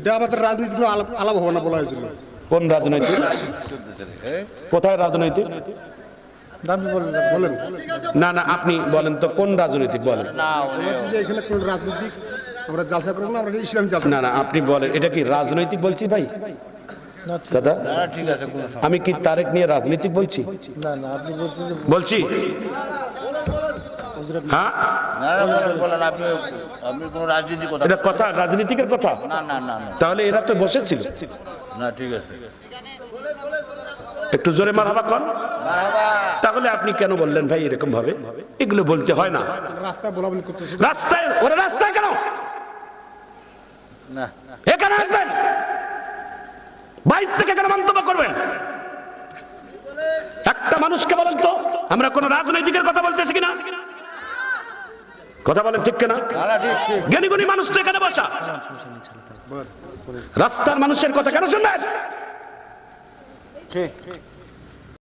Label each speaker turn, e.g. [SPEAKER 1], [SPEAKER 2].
[SPEAKER 1] এটা আমাদের রাজনীতি আলাপ আলাপ হবে না বলা হয়েছিল।
[SPEAKER 2] কোন রাজনৈতিক? কোথায় রাজনৈতিক?
[SPEAKER 1] বলেন।
[SPEAKER 2] না না আপনি বলেন তো কোন রাজনৈতিক বলেন?
[SPEAKER 1] এখানে কোন রাজনীতিক আমরা জালসা করব না আমরা ইসলাম জালসা
[SPEAKER 2] না না আপনি বলেন এটা কি রাজনৈতিক বলছি ভাই? দাদা?
[SPEAKER 3] ঠিক আছে
[SPEAKER 2] আমি কি তারেক নিয়ে রাজনীতিক বলছি?
[SPEAKER 4] না না আপনি বলছেন যে
[SPEAKER 2] বলছি। হ্যাঁ?
[SPEAKER 3] না না বলেন বলেন আপনি আপনি কোনো রাজনীতি কথা
[SPEAKER 2] এটা কথা রাজনীতিকের কথা?
[SPEAKER 3] না না না না।
[SPEAKER 2] তাহলে এরা তো বসেছিল।
[SPEAKER 3] না ঠিক আছে।
[SPEAKER 2] একটু জোরে মারাবা কন। তাহলে আপনি কেন বললেন ভাই এরকম ভাবে এগুলো বলতে হয় না।
[SPEAKER 1] রাস্তায়
[SPEAKER 2] রাস্তায় ওরা রাস্তায় কেন?
[SPEAKER 3] না।
[SPEAKER 2] এখানে আসবেন। বাইর থেকে কেন মন্তব্য করবেন? একটা মানুষকে বলেন তো আমরা কোন রাজনৈতিকের কথা বলতেছি কিনা? কথা বলেন ঠিক কিনা? জ্ঞানী গুণী মানুষ তো এখানে বসা। রাস্তার মানুষের কথা কেন শুনবেন?
[SPEAKER 3] ঠিক।